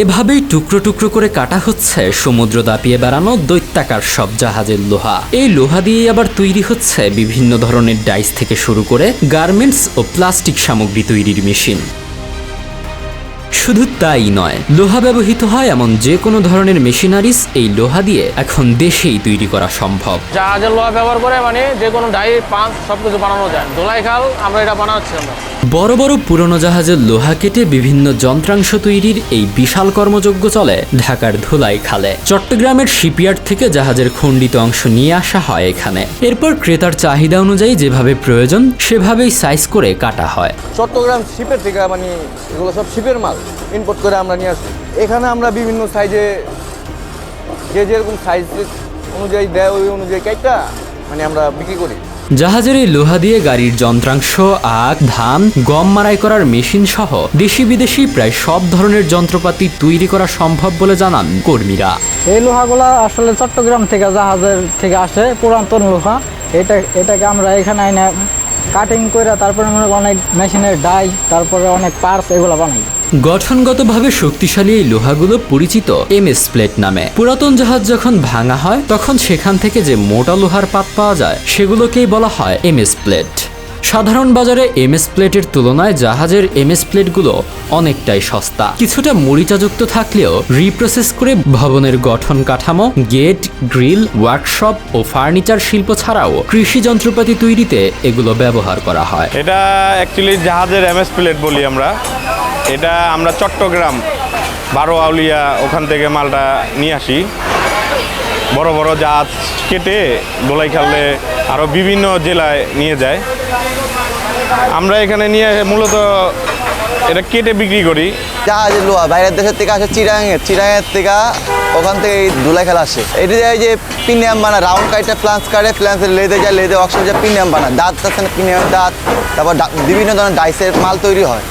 এভাবেই টুকরো টুকরো করে কাটা হচ্ছে সমুদ্র দাপিয়ে বেড়ানো দৈত্যাকার সব জাহাজের লোহা। এই লোহা দিয়ে আবার তৈরি হচ্ছে বিভিন্ন ধরনের ডাইস থেকে শুরু করে গার্মেন্টস ও প্লাস্টিক সামগ্রী তৈরির মেশিন। শুধু তাই নয়, লোহা ব্যবহৃত হয় এমন যে কোনো ধরনের মেশিনারিজ এই লোহা দিয়ে এখন দেশেই তৈরি করা সম্ভব। জাহাজের লোহা ব্যবহার করে মানে যে কোনো ডাই পাঁচ সব কিছু বানানো যায়। ধোলাই খাল আমরা এটা বানাচ্ছি আমরা। বড় বড় পুরনো জাহাজের লোহা কেটে বিভিন্ন যন্ত্রাংশ তৈরির এই বিশাল কর্মযজ্ঞ চলে ঢাকার ধুলাই খালে চট্টগ্রামের শিপইয়ার্ড থেকে জাহাজের খণ্ডিত অংশ নিয়ে আসা হয় এখানে। এরপর ক্রেতার চাহিদা অনুযায়ী যেভাবে প্রয়োজন, সেভাবেই সাইজ করে কাটা হয়। চট্টগ্রাম শিপের থেকে মানে এগুলো সব শিপের মাল ইম্পোর্ট করে আমরা নিয়ে আসি। এখানে আমরা বিভিন্ন সাইজে যে যেরকম সাইজ অনুযায়ী দেয় ওই অনুযায়ী কেকটা মানে আমরা বিক্রি করি। জাহাজের এই লোহা দিয়ে গাড়ির যন্ত্রাংশ, আখ, ধান, গম মারাই করার মেশিন সহ দেশি বিদেশি প্রায় সব ধরনের যন্ত্রপাতি তৈরি করা সম্ভব বলে জানান কর্মীরা। এই লোহাগুলো আসলে চট্টগ্রাম থেকে জাহাজের থেকে আসে, পুরাতন লোহা। এটা, এটাকে আমরা এখানে আইনে কাটিং করে তারপরে মনে অনেক মেশিনের ডাই, তারপরে অনেক পার্টস এগুলো বানাই। গঠনগতভাবে শক্তিশালী এই লোহাগুলো পরিচিত এমএস প্লেট নামে। পুরাতন জাহাজ যখন ভাঙা হয়, তখন সেখান থেকে যে মোটা লোহার পাত পাওয়া যায়, সেগুলোকেই বলা হয় এমএস প্লেট। সাধারণ বাজারে এমএস প্লেটের তুলনায় জাহাজের এমএস প্লেটগুলো অনেকটাই সস্তা। কিছুটা মরিচাযুক্ত থাকলেও রিপ্রসেস করে ভবনের গঠন কাঠামো, গেট, গ্রিল, ওয়ার্কশপ ও ফার্নিচার শিল্প ছাড়াও কৃষি যন্ত্রপাতি তৈরিতে এগুলো ব্যবহার করা হয়। এটা অ্যাকচুয়ালি জাহাজের এমএস প্লেট বলি আমরা। এটা আমরা চট্টগ্রাম, বারো আউলিয়া ওখান থেকে মালটা নিয়ে আসি। বড় বড় জাহাজ কেটে দোলাই খালে আরও বিভিন্ন জেলায় নিয়ে যায়। আমরা এখানে নিয়ে মূলত এটা কেটে বিক্রি করি। জাহাজের লোহা, বাইরের দেশের থেকে আসে চিরাঙের চিরাঙের থেকে ওখান থেকে এই ধুলাই খেলা আসে। এটি যায় যে পিনিয়াম বানা, রাউন্ড কাটে ফ্লান্স কাটে ফ্লান্সের লেদে যায়, লেদে অক্সিজেন যায়, পিনিয়াম বানা। দাঁত না, পিনিয়াম দাঁত, তারপর বিভিন্ন ধরনের ডাইসের মাল তৈরি হয়।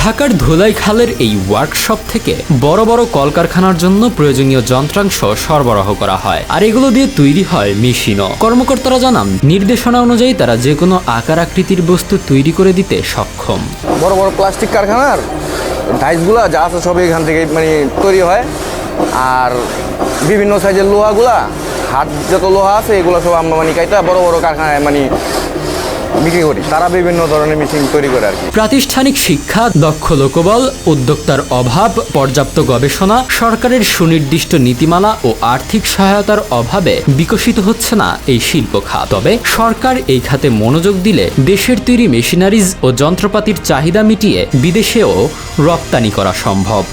ঢাকার ধুলাই খালের এই ওয়ার্কশপ থেকে বড় বড় কলকারখানার জন্য প্রয়োজনীয় যন্ত্রাংশ সরবরাহ করা হয়, আর এগুলো দিয়ে তৈরি হয় মেশিনও। কর্মকর্তারা জানান, নির্দেশনা অনুযায়ী তারা যে কোনো আকার আকৃতির বস্তু তৈরি করে দিতে সক্ষম। বড় বড় প্লাস্টিক কারখানার ডাইসগুলো যা আছে সব এখান থেকে মানে তৈরি হয়, আর বিভিন্ন সাইজের লোহাগুলা, হাত যত লোহা আছে এগুলো সব আমরা মানে কাইটা বড় বড় কারখানায় মানে বিক্রি করি। তারা বিভিন্ন ধরনের মেশিন তৈরি করে আর কি। প্রাতিষ্ঠানিক শিক্ষা, দক্ষ লোকবল, উদ্যোক্তার অভাব, পর্যাপ্ত গবেষণা, সরকারের সুনির্দিষ্ট নীতিমালা ও আর্থিক সহায়তার অভাবে বিকশিত হচ্ছে না এই শিল্প খাত। তবে সরকার এই খাতে মনোযোগ দিলে দেশের তৈরি মেশিনারিজ ও যন্ত্রপাতির চাহিদা মিটিয়ে বিদেশেও রপ্তানি করা সম্ভব।